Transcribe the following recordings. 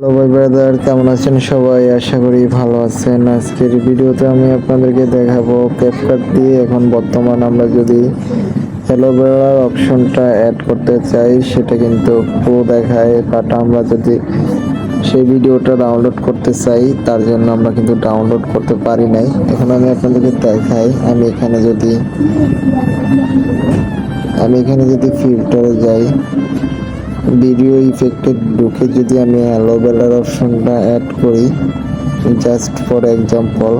Hello ভাই brother কেমন আছেন সবাই? আশা করি ভালো আছেন। আজকের ভিডিওতে আমি আপনাদেরকে দেখাবো ক্যাপকাট দিয়ে। এখন বর্তমান আমরা যদি অ্যালোভেরার অপশনটা অ্যাড করতে চাই, সেটা কিন্তু প্রো দেখায়। বাট আমরা যদি সেই ভিডিওটা ডাউনলোড করতে চাই, তার জন্য আমরা কিন্তু ডাউনলোড করতে পারি নাই। এখন আমি আপনাদেরকে দেখাই। আমি এখানে যদি আমি এখানে যদি ফিল্টারে যাই ভিডিও ইফেক্টে ঢুকে যদি আমি অ্যালোভেরার অপশনটা অ্যাড করি জাস্ট ফর এক্সাম্পল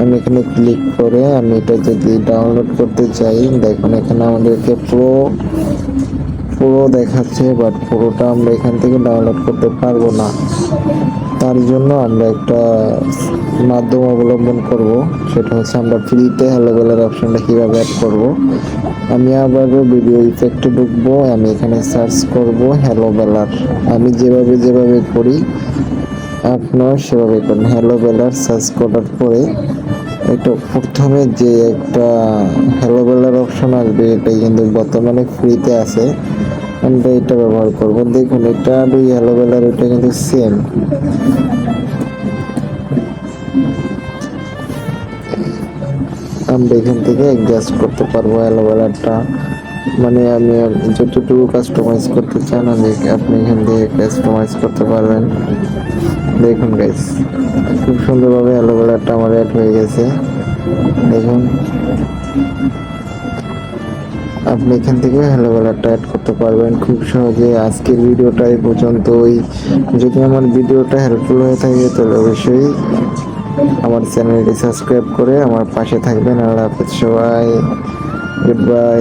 আমি এখানে ক্লিক করে আমি এটা যদি ডাউনলোড করতে চাই, দেখুন এখানে আমাদেরকে প্রো পুরো দেখাচ্ছে বাট পুরোটা আমরা এখান থেকে ডাউনলোড করতে পারব না। তার জন্য আমরা একটা মাধ্যম অবলম্বন করব। সেটা হচ্ছে আমরা ফ্রিতে হ্যালোবেলার অপশানটা কীভাবে অ্যাড করব। আমি আবারও ভিডিও ইফেক্টে ঢুকবো, আমি এখানে সার্চ করব হ্যালো বেলার। আমি যেভাবে যেভাবে করি আপনার সেভাবে করেন। হ্যালো বেলার সার্চ করার পরে এটা প্রথমে যে একটা হ্যালোবেলার অপশন আসবে এটা কিন্তু বর্তমানে ফ্রিতে আছে। আমরা এটা ব্যবহার করব। দেখুন, এটা ওই অ্যালোভেলার এটা কিন্তু সেম আমরা এখান থেকে অ্যাডজাস্ট করতে পারব অ্যালোভেলারটা মানে আমি যতটুকু কাস্টমাইজ করতে চান, আমি আপনি এখান থেকে কাস্টমাইজ করতে পারবেন। দেখুন গাইস খুব সুন্দরভাবে অ্যালোভেলারটা আমার অ্যাড হয়ে গেছে। দেখুন। আপনি এখান থেকে হ্যালো বেলারটা অ্যাড করতে পারবেন। খুব সহজে আজকের ভিডিওটা এই পর্যন্তই। যদি আমার ভিডিওটা হেল্পফুল হয়ে থাকে, তাহলে অবশ্যই আমার চ্যানেলটি সাবস্ক্রাইব করে আমার পাশে থাকবেন। আল্লাহ হাফেজ সবাই। Good bye